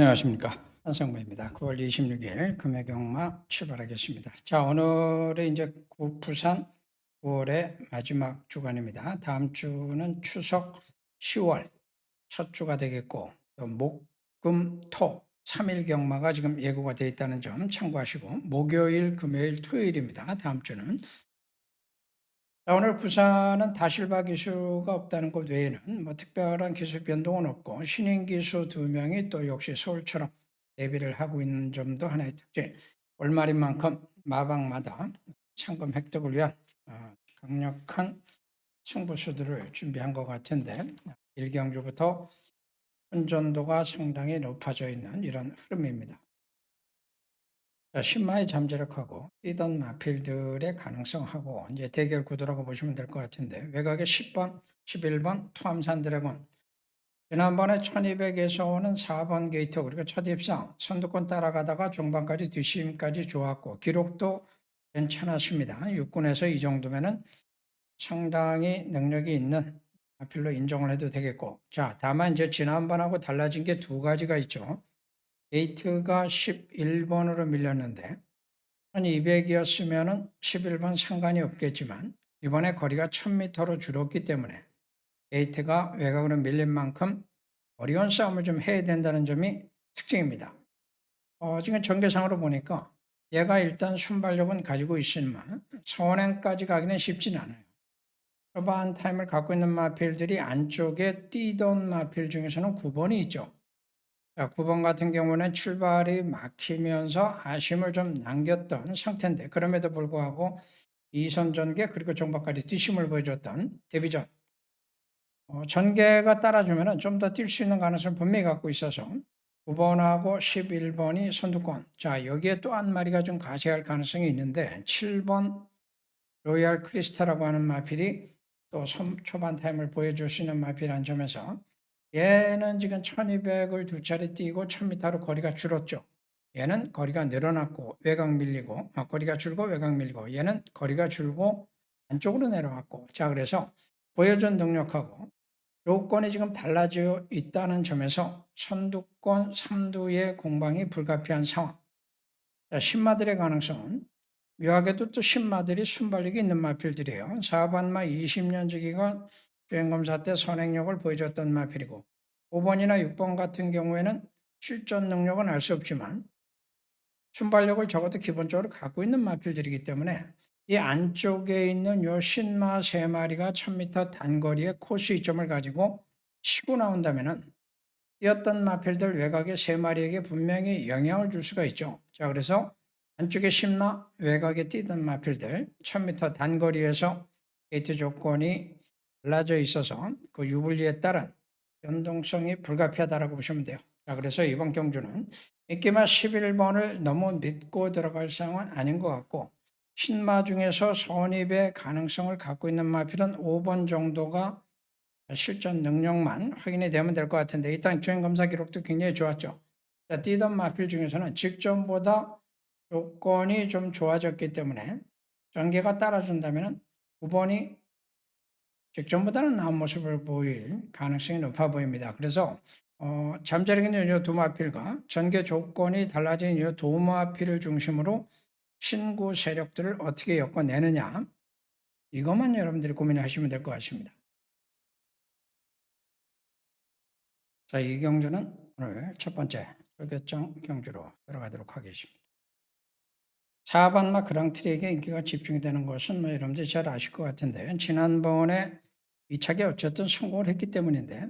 안녕하십니까. 한성모입니다. 9월 26일 금해경마 출발하겠습니다. 자, 오늘은 이제 구- 부산 9월의 마지막 주간입니다. 다음 주는 추석 10월 첫 주가 되겠고, 또 목, 금, 토 3일 경마가 지금 예고가 되어 있다는 점 참고하시고, 목요일, 금요일, 토요일입니다. 다음 주는. 자, 오늘 부산은 다실바 기수가 없다는 것 외에는 뭐 특별한 기수 변동은 없고 신인 기수 두 명이 또 역시 서울처럼 데뷔를 하고 있는 점도 하나의 특징. 올말인 만큼 마방마다 상금 획득을 위한 어, 강력한 승부수들을 준비한 것 같은데 일경주부터 혼전도가 상당히 높아져 있는 이런 흐름입니다. 자, 신마의 잠재력하고 뛰던 마필들의 가능성하고 이제 대결 구도라고 보시면 될 것 같은데 외곽의 10번, 11번 투암산 드래곤 지난번에 1200에서 오는 4번 게이트 그리고 첫 입상 선두권 따라가다가 중반까지 뒷심까지 좋았고 기록도 괜찮았습니다. 육군에서 이 정도면은 상당히 능력이 있는 마필로 인정을 해도 되겠고 자 다만 이제 지난번하고 달라진 게 두 가지가 있죠. 게이트가 11번으로 밀렸는데 1200이었으면 11번 상관이 없겠지만 이번에 거리가 1000m로 줄었기 때문에 게이트가 외곽으로 밀린 만큼 어려운 싸움을 좀 해야 된다는 점이 특징입니다. 어, 지금 전개상으로 보니까 얘가 일단 순발력은 가지고 있지만 선행까지 가기는 쉽진 않아요. 초반 타임을 갖고 있는 마필들이 안쪽에 뛰던 마필 중에서는 9번이 있죠. 자, 9번 같은 경우는 출발이 막히면서 아쉬움을 좀 남겼던 상태인데 그럼에도 불구하고 이선 전개 그리고 종박까지 뛰심을 보여줬던 데뷔전. 어, 전개가 따라주면 좀 더 뛸 수 있는 가능성을 분명히 갖고 있어서 9번하고 11번이 선두권. 자 여기에 또 한 마리가 좀 가세할 가능성이 있는데 7번 로얄 크리스타라고 하는 마필이 또 선- 초반 타임을 보여줄 수 있는 마필이라는 점에서 얘는 지금 1200을 두 차례 뛰고 1000m로 거리가 줄었죠. 얘는 거리가 늘어났고 외곽 밀리고 아, 거리가 줄고 외곽 밀리고 얘는 거리가 줄고 안쪽으로 내려왔고 자 그래서 보여준 능력하고 요건이 지금 달라져 있다는 점에서 선두권 3두의 공방이 불가피한 상황 자, 신마들의 가능성은 묘하게도 또 신마들이 순발력이 있는 마필들이에요. 4반마 20년 지기가 주행검사 때 선행력을 보여줬던 마필이고 5번이나 6번 같은 경우에는 실전 능력은 알 수 없지만 순발력을 적어도 기본적으로 갖고 있는 마필들이기 때문에 이 안쪽에 있는 요 신마 세 마리가 1000m 단거리의 코스 이점을 가지고 치고 나온다면은 뛰었던 마필들 외곽의 세 마리에게 분명히 영향을 줄 수가 있죠. 자, 그래서 안쪽에 신마 외곽에 뛰던 마필들 1000m 단거리에서 게이트 조건이 달라져 있어서 그 유불리에 따른 변동성이 불가피하다라고 보시면 돼요. 자, 그래서 이번 경주는 인기마 11번을 너무 믿고 들어갈 상황은 아닌 것 같고 신마 중에서 선입의 가능성을 갖고 있는 마필은 5번 정도가 실전 능력만 확인이 되면 될 것 같은데 일단 주행 검사 기록도 굉장히 좋았죠. 자, 뛰던 마필 중에서는 직전보다 조건이 좀 좋아졌기 때문에 전개가 따라준다면 9번이 직전보다는 나은 모습을 보일 가능성이 높아 보입니다. 그래서 어, 잠자리는 이두 마필과 전개 조건이 달라진 이두 마필을 중심으로 신구 세력들을 어떻게 엮어내느냐 이것만 여러분들이 고민하시면 될 것 같습니다. 자, 이 경주는 오늘 첫 번째 결결정 경주로 들어가도록 하겠습니다. 4반마 그랑트리에게 인기가 집중이 되는 것은 뭐 여러분들이 잘 아실 것 같은데 지난번에 이차게 어쨌든 성공을 했기 때문인데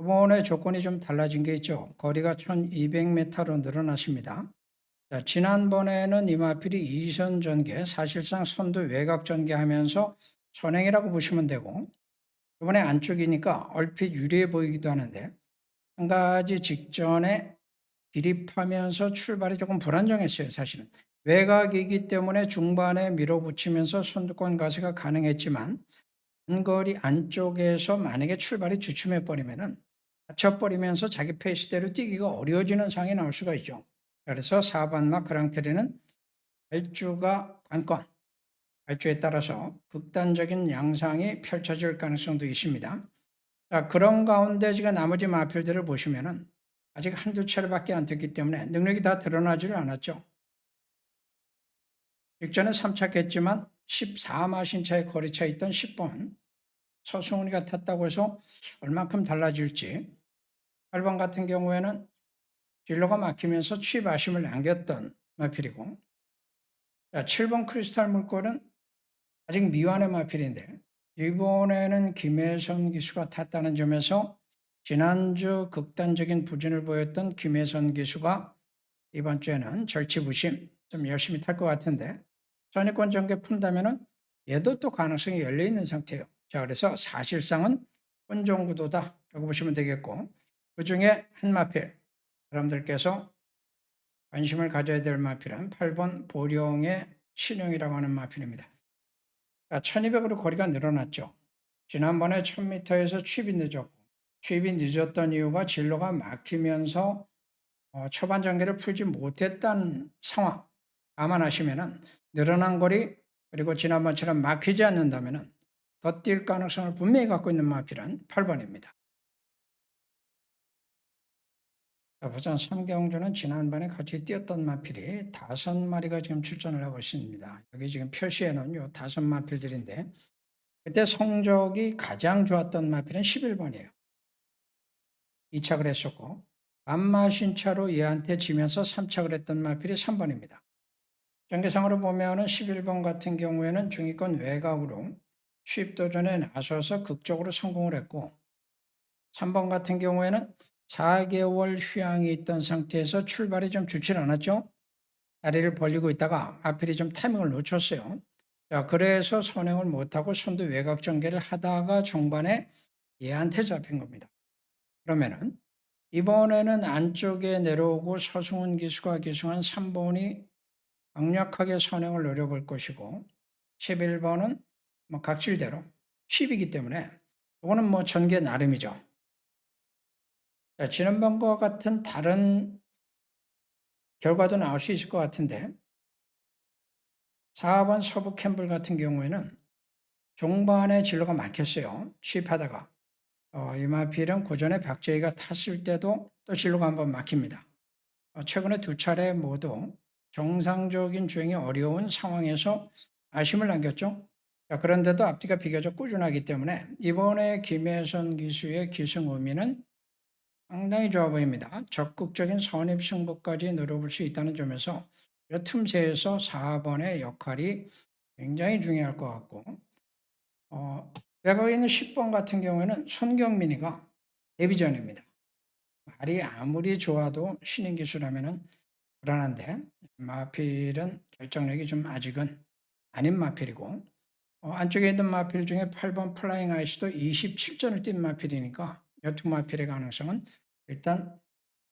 이번에 조건이 좀 달라진 게 있죠. 거리가 1200m로 늘어났습니다. 자, 지난번에는 이마필이 이선 전개, 사실상 선두 외곽 전개하면서 선행이라고 보시면 되고 이번에 안쪽이니까 얼핏 유리해 보이기도 하는데 한 가지 직전에 비립하면서 출발이 조금 불안정했어요, 사실은. 외곽이기 때문에 중반에 밀어붙이면서 선두권 가세가 가능했지만 한거리 안쪽에서 만약에 출발이 주춤해 버리면은 갇혀버리면서 자기 페이스대로 뛰기가 어려워지는 상황이 나올 수가 있죠. 그래서 4반마 그랑트리는 발주가 관건, 발주에 따라서 극단적인 양상이 펼쳐질 가능성도 있습니다. 자, 그런 가운데 지금 나머지 마필들을 보시면은 아직 한두 차례밖에 안 됐기 때문에 능력이 다 드러나지를 않았죠. 직전에 3차겠지만 14마신차의 거리차 있던 10번 서승훈이가 탔다고 해서 얼만큼 달라질지. 8번 같은 경우에는 진로가 막히면서 취입아심을 남겼던 마필이고. 자, 7번 크리스탈 물골은 아직 미완의 마필인데 이번에는 김혜선 기수가 탔다는 점에서 지난주 극단적인 부진을 보였던 김혜선 기수가 이번 주에는 절치부심 좀 열심히 탈 것 같은데 전위권 전개 푼다면은 얘도 또 가능성이 열려 있는 상태예요. 자 그래서 사실상은 혼종 구도다라고 보시면 되겠고 그 중에 한 마필 여러분들께서 관심을 가져야 될 마필은 8번 보령의 신용이라고 하는 마필입니다. 1200으로 거리가 늘어났죠. 지난번에 1000m에서 취입이 늦었고 취입이 늦었던 이유가 진로가 막히면서 어, 초반 전개를 풀지 못했다는 상황 감안하시면은 늘어난 거리 그리고 지난번처럼 막히지 않는다면은 더뛸 가능성을 분명히 갖고 있는 마필은 8번입니다. 자, 부산 삼경주는 지난번에 같이 뛰었던 마필이 다섯 마리가 지금 출전을 하고 있습니다. 여기 지금 표시에는 요 다섯 마필들인데 그때 성적이 가장 좋았던 마필은 11번이에요. 2착을 했었고 안마신차로 얘한테 지면서 3착을 했던 마필이 3번입니다. 전개상으로 보면은 11번 같은 경우에는 중위권 외곽으로 수입도전에 나서서 극적으로 성공을 했고 3번 같은 경우에는 4개월 휴양이 있던 상태에서 출발이 좀 좋지 않았죠? 다리를 벌리고 있다가 아필이 좀 타이밍을 놓쳤어요. 자, 그래서 선행을 못하고 선두 외곽 전개를 하다가 중반에 얘한테 잡힌 겁니다. 그러면은 이번에는 안쪽에 내려오고 서승훈 기수가 기승한 3번이 강력하게 선행을 노려볼 것이고 11번은 뭐 각질대로 10이기 때문에 이거는 뭐 전개 나름이죠. 자, 지난번과 같은 다른 결과도 나올 수 있을 것 같은데 4번 서부 캠블 같은 경우에는 종반에 진로가 막혔어요. 취입하다가 어, 이마필은 고전에 박재희가 탔을 때도 또 진로가 한번 막힙니다. 어, 최근에 두 차례 모두 정상적인 주행이 어려운 상황에서 아쉬움을 남겼죠. 자, 그런데도 앞뒤가 비교적 꾸준하기 때문에 이번에 김혜선 기수의 기승 의미는 상당히 좋아 보입니다. 적극적인 선입 승부까지 노려볼 수 있다는 점에서 이 틈새에서 4번의 역할이 굉장히 중요할 것 같고 어, 외곽에 있는 10번 같은 경우에는 손경민이가 데뷔전입니다. 말이 아무리 좋아도 신인 기수라면 불안한데 마필은 결정력이 좀 아직은 아닌 마필이고 어, 안쪽에 있는 마필 중에 8번 플라잉 아이스도 27전을 뛴 마필이니까 이두 마필의 가능성은 일단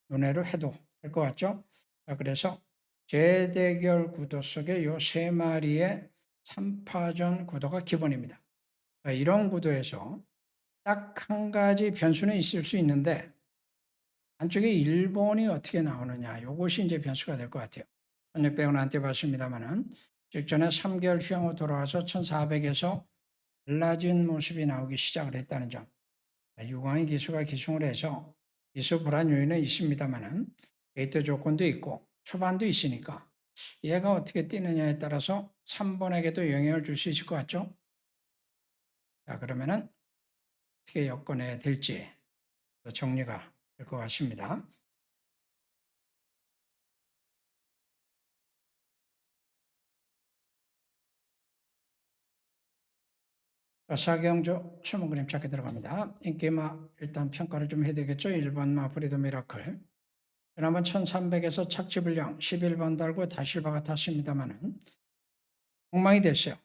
논외로 해도 될 것 같죠? 자, 그래서 재대결 구도 속에 이세 마리의 3파전 구도가 기본입니다. 자, 이런 구도에서 딱 한 가지 변수는 있을 수 있는데 안쪽에 일본이 어떻게 나오느냐 이것이 이제 변수가 될 것 같아요. 1600은 안 떼봤습니다만은 직전에 3개월 휴양 후 돌아와서 1400에서 달라진 모습이 나오기 시작을 했다는 점. 유광의 기수가 기승을 해서 기수 불안 요인은 있습니다만은 게이트 조건도 있고 초반도 있으니까 얘가 어떻게 뛰느냐에 따라서 3번에게도 영향을 줄 수 있을 것 같죠? 자, 그러면은 어떻게 엮어내야 될지 정리가 될 것 같습니다. 사경조 추문 그림 찾게 들어갑니다. 인기마 일단 평가를 좀 해야 되겠죠. 1번마 브리드 미라클. 지난번 1300에서 착지불량 11번 달고 다실바가 탔습니다만은 엉망이 됐어요.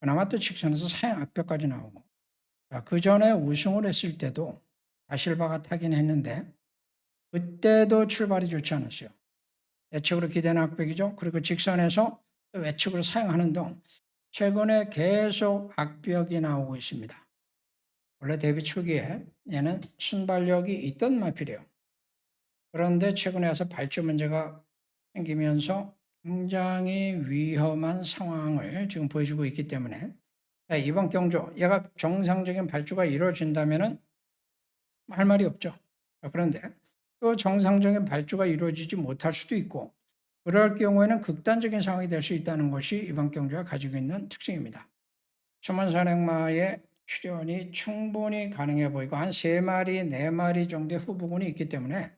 그나마 또 직선에서 사양 악벽까지 나오고 그 전에 우승을 했을 때도 다실바가 타긴 했는데 그때도 출발이 좋지 않았어요. 예측으로 기대는 악벽이죠. 그리고 직선에서 외측으로 사용하는 동 최근에 계속 악벽이 나오고 있습니다. 원래 데뷔 초기에 얘는 순발력이 있던 마필이에요. 그런데 최근에 와서 발주 문제가 생기면서 굉장히 위험한 상황을 지금 보여주고 있기 때문에 이번 경주 얘가 정상적인 발주가 이루어진다면 할 말이 없죠. 그런데 또 정상적인 발주가 이루어지지 못할 수도 있고 그럴 경우에는 극단적인 상황이 될 수 있다는 것이 이번 경주가 가지고 있는 특징입니다. 숨은 선행마의 출현이 충분히 가능해 보이고 한세 마리, 네 마리 정도의 후부군이 있기 때문에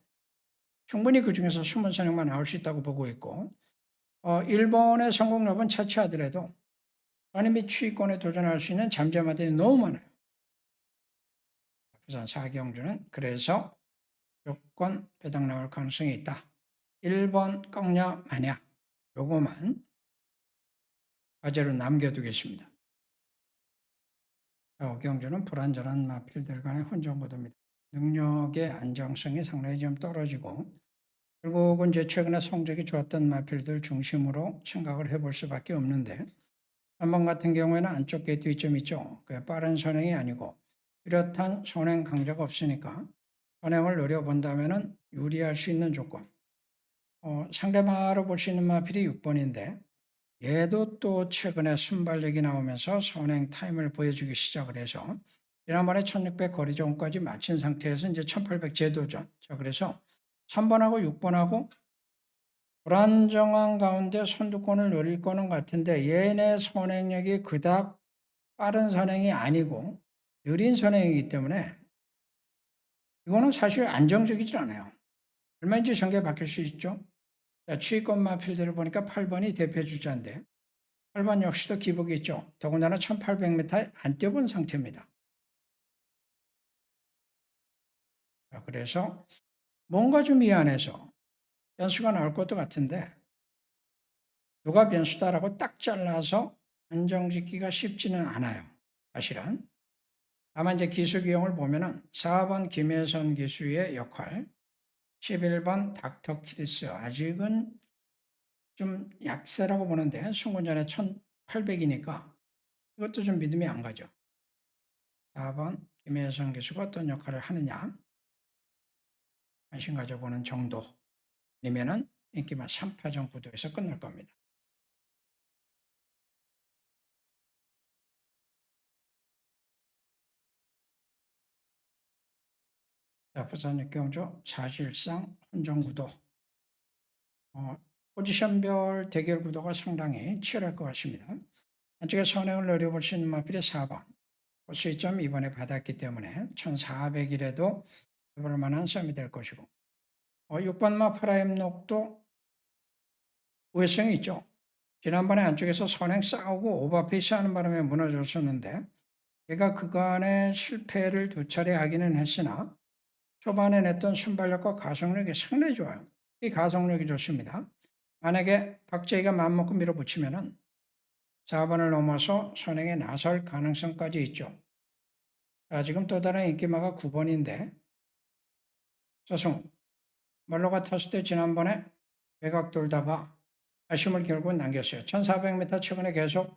충분히 그 중에서 숨은 선행만 나올 수 있다고 보고 있고 어, 일본의 성공 여부는 차치하더라도 선임 및 추위권에 도전할 수 있는 잠재마들이 너무 많아요. 부산 사경주는 그래서 조건 배당 나올 가능성이 있다. 1번 꺾냐 마냐 요거만 과제로 남겨두겠습니다. 어경주는 불안전한 마필들 간의 혼전구도입니다. 능력의 안정성이 상당히 좀 떨어지고 결국은 이제 최근에 성적이 좋았던 마필들 중심으로 생각을 해볼 수밖에 없는데 한번 같은 경우에는 안쪽 게이트 위점 있죠. 그 빠른 선행이 아니고 뚜렷한 선행 강자가 없으니까 선행을 노려본다면 유리할 수 있는 조건. 어, 상대마로 볼 수 있는 마필이 6번인데 얘도 또 최근에 순발력이 나오면서 선행 타임을 보여주기 시작을 해서 지난번에 1600 거리 전까지 마친 상태에서 이제 1800 제도전. 자, 그래서 3번하고 6번하고 불안정한 가운데 선두권을 노릴 거는 같은데 얘네 선행력이 그닥 빠른 선행이 아니고 느린 선행이기 때문에 이거는 사실 안정적이지 않아요. 얼마인지 전개 바뀔 수 있죠. 자, 취권 마 필드를 보니까 8번이 대표 주자인데 8번 역시도 기복이 있죠. 더군다나 1800m 안 뛰어본 상태입니다. 자, 그래서 뭔가 좀 미안해서 변수가 나올 것도 같은데 누가 변수다라고 딱 잘라서 안정짓기가 쉽지는 않아요. 사실은. 다만 이제 기수 기용을 보면은 4번 김혜선 기수의 역할, 11번 닥터 키리스 아직은 좀 약세라고 보는데 순군전에 1800이니까 이것도 좀 믿음이 안 가죠. 4번 김혜선 기수가 어떤 역할을 하느냐 관심 가져보는 정도 아니면은 인기만 3파전 구도에서 끝날 겁니다. 부산 육경조 사실상 혼전 구도. 어, 포지션별 대결 구도가 상당히 치열할 것 같습니다. 한쪽에 선행을 노려볼 수 있는 마필이 4번. 수익점 이번에 받았기 때문에 1400일에도 해볼 만한 싸움이 될 것이고 어, 6번 마 프라임 녹도 우회성이 있죠. 지난번에 안쪽에서 선행 싸우고 오버페이스 하는 바람에 무너졌었는데 얘가 그간의 실패를 두 차례 하기는 했으나 초반에 냈던 순발력과 가속력이 상당히 좋아요. 이 가속력이 좋습니다. 만약에 박재희가 마음먹고 밀어붙이면은 4번을 넘어서 선행에 나설 가능성까지 있죠. 자, 지금 또 다른 인기마가 9번인데, 조승우. 멀로가 탔을 때 지난번에 외곽 돌다가 아쉬움을 결국 남겼어요. 1400m 최근에 계속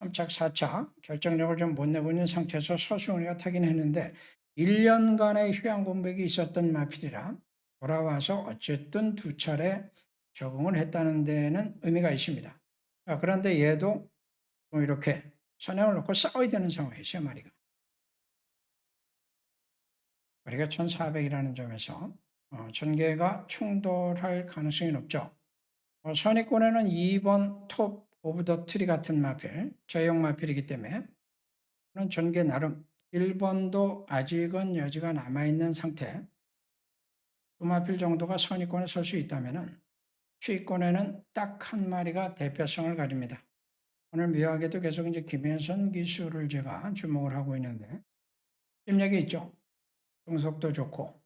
3차, 4차 결정력을 좀 못 내고 있는 상태에서 서수훈이가 타긴 했는데 1년간의 휴양 공백이 있었던 마필이라 돌아와서 어쨌든 두 차례 적응을 했다는 데는 의미가 있습니다. 그런데 얘도 이렇게 선행을 놓고 싸워야 되는 상황이에요, 세 마리가. 우리가 1400이라는 점에서 어, 전개가 충돌할 가능성이 높죠. 어, 선의권에는 2번 톱 오브 더 트리 같은 마필, 저형 마필이기 때문에 전개 나름 1번도 아직은 여지가 남아있는 상태 두마필 정도가 선의권에 설 수 있다면 추위권에는 딱 한 마리가 대표성을 가집니다. 오늘 묘하게도 계속 이제 김혜선 기수를 제가 주목을 하고 있는데 침략이 있죠. 등속도 좋고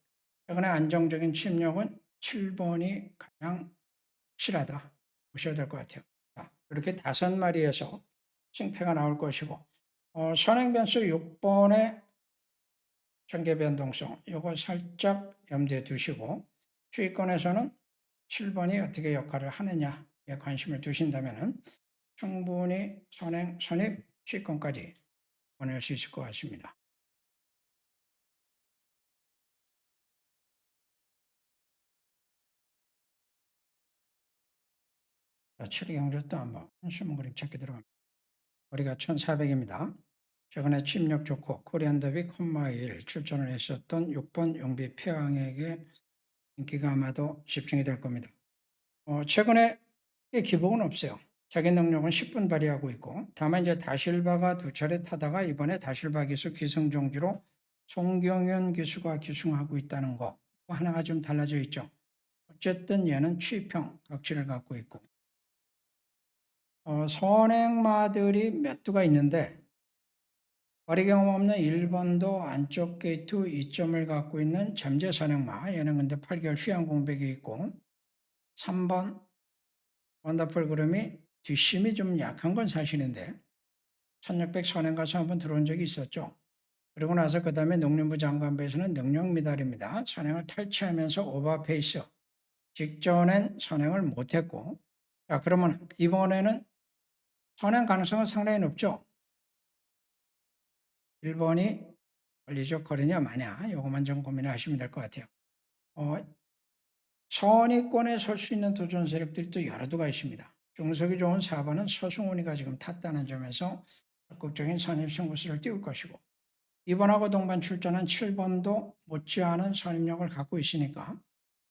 최근에 안정적인 침략은 7번이 가장 실하다 보셔야 될 것 같아요. 자, 이렇게 다섯 마리에서 승패가 나올 것이고 어, 선행 변수 6번의 전개 변동성 이거 살짝 염두에 두시고 추위권에서는 7번이 어떻게 역할을 하느냐에 관심을 두신다면 충분히 선행, 선입, 추위권까지 보낼 수 있을 것 같습니다. 자, 7위 경제도 한번 숨은 그림 찾기 들어갑니다. 거리가 1400입니다. 최근에 침력 좋고 코리안 더비 콤마일 출전을 했었던 6번 용비 폐왕에게 인기가 아마도 집중이 될 겁니다. 어, 최근에 꽤 기복은 없어요. 자기 능력은 10분 발휘하고 있고 다만 이제 다실바가 두 차례 타다가 이번에 다실바 기수 기승종주로 송경현 기수가 기승하고 있다는 거 하나가 좀 달라져 있죠. 어쨌든 얘는 취평 각지를 갖고 있고 어, 선행마들이 몇 두가 있는데 거리 경험 없는 1번도 안쪽 게이트 2점을 갖고 있는 잠재 선행마 얘는 근데 8개월 휴양 공백이 있고 3번 원더풀 그룹이 뒷심이 좀 약한 건 사실인데 1600 선행 가서 한번 들어온 적이 있었죠. 그리고 나서 그 다음에 농림부 장관부에서는 능력 미달입니다. 선행을 탈취하면서 오버페이스 직전엔 선행을 못했고 자 그러면 이번에는 선행 가능성은 상당히 높죠. 1번이 권리적 거리냐 마냐 요것만 좀 고민을 하시면 될 것 같아요. 어, 선의권에 설 수 있는 도전 세력들이 또 여러 두가 있습니다. 중석이 좋은 4번은 서승훈이가 지금 탔다는 점에서 적극적인 선임 승부수를 띄울 것이고 2번하고 동반 출전한 7번도 못지않은 선임력을 갖고 있으니까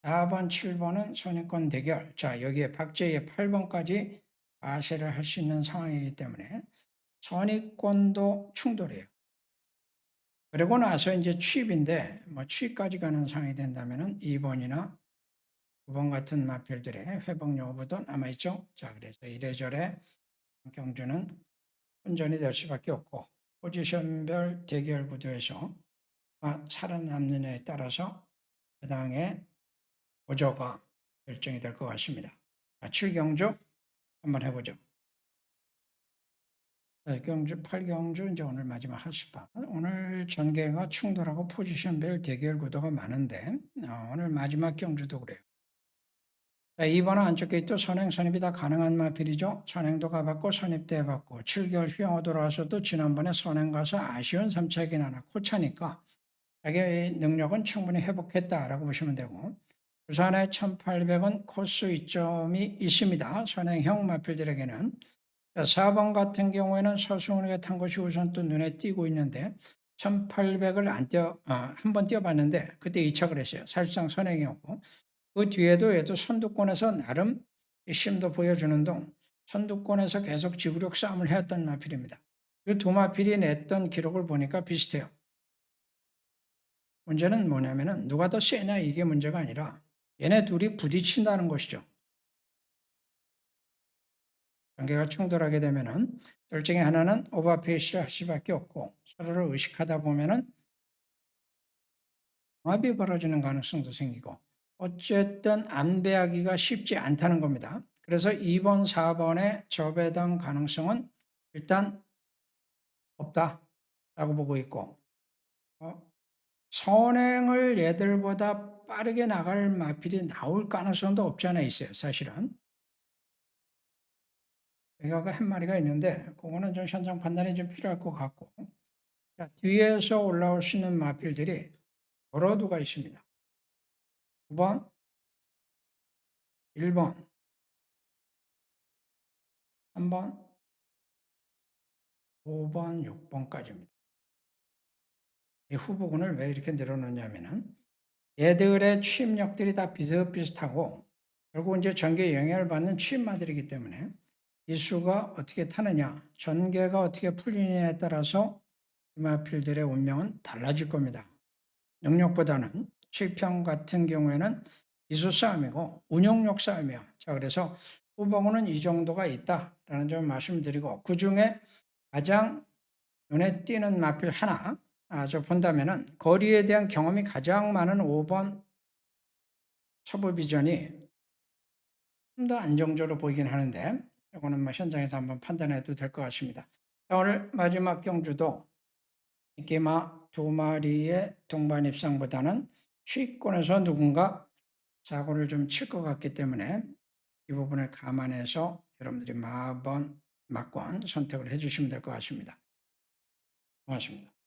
4번, 7번은 선임권 대결. 자, 여기에 박재의 8번까지 아세를 할 수 있는 상황이기 때문에 선임권도 충돌해요. 그리고 나서 이제 취입인데 뭐 취입까지 가는 상황이 된다면은 2번이나 9번 같은 마필들의 회복 여부도 남아있죠. 자, 그래서 이래저래 경주는 혼전이 될 수밖에 없고 포지션별 대결 구도에서 아, 살아남느냐에 따라서 해당의 보조가 결정이 될 것 같습니다. 자, 7경주 한번 해보죠. 네, 경주, 8경주 이제 오늘 마지막 하스파. 오늘 전개가 충돌하고 포지션별 대결 구도가 많은데 어, 오늘 마지막 경주도 그래요. 자, 2번은 안쪽 게이트 선행, 선입이 다 가능한 마필이죠. 선행도 가봤고 선입도 해봤고 7개월 휴양후 돌아와서도 지난번에 선행 가서 아쉬운 3차이긴 하나 코차니까 자기 능력은 충분히 회복했다라고 보시면 되고 부산의 1800은 코스 이점이 있습니다. 선행형 마필들에게는 4번 같은 경우에는 서승훈이가 탄 것이 우선 또 눈에 띄고 있는데 1800을 안 뛰어 아, 한번 뛰어봤는데 그때 2착을 했어요. 사실상 선행이었고 그 뒤에도 얘도 선두권에서 나름 심도 보여주는 동 선두권에서 계속 지구력 싸움을 해왔던 마필입니다. 이두 마필이 냈던 기록을 보니까 비슷해요. 문제는 뭐냐면은 누가 더 세냐 이게 문제가 아니라 얘네 둘이 부딪힌다는 것이죠. 관계가 충돌하게 되면은 둘 중에 하나는 오버페이스를 할 수밖에 없고 서로를 의식하다 보면은 합이 벌어지는 가능성도 생기고 어쨌든 안배하기가 쉽지 않다는 겁니다. 그래서 2번, 4번의 저배당 가능성은 일단 없다라고 보고 있고 어, 선행을 얘들보다 빠르게 나갈 마필이 나올 가능성도 없지 않아 있어요. 사실은. 여기가 한 마리가 있는데 그거는 좀 현장 판단이 좀 필요할 것 같고 자, 뒤에서 올라올 수 있는 마필들이 여러 두가 있습니다. 9번, 1번, 3번, 5번, 6번까지입니다. 이 후보군을 왜 이렇게 늘어놓냐면은 얘들의 취입력들이 다 비슷비슷하고 결국 이제 전개 영향을 받는 취입마들이기 때문에 이 수가 어떻게 타느냐, 전개가 어떻게 풀리느냐에 따라서 이마필들의 운명은 달라질 겁니다. 능력보다는 실평 같은 경우에는 기술 싸움이고 운용력 싸움이에요. 자, 그래서 후보군은 이 정도가 있다라는 점 말씀드리고 그 중에 가장 눈에 띄는 마필 하나 아주 본다면은 거리에 대한 경험이 가장 많은 5번 초보 비전이 좀 더 안정적으로 보이긴 하는데 이거는 뭐 현장에서 한번 판단해도 될 것 같습니다. 자, 오늘 마지막 경주도 이게마 두 마리의 동반 입상보다는 수익권에서 누군가 사고를 좀 칠 것 같기 때문에 이 부분을 감안해서 여러분들이 마번 막권 선택을 해주시면 될 것 같습니다. 고맙습니다.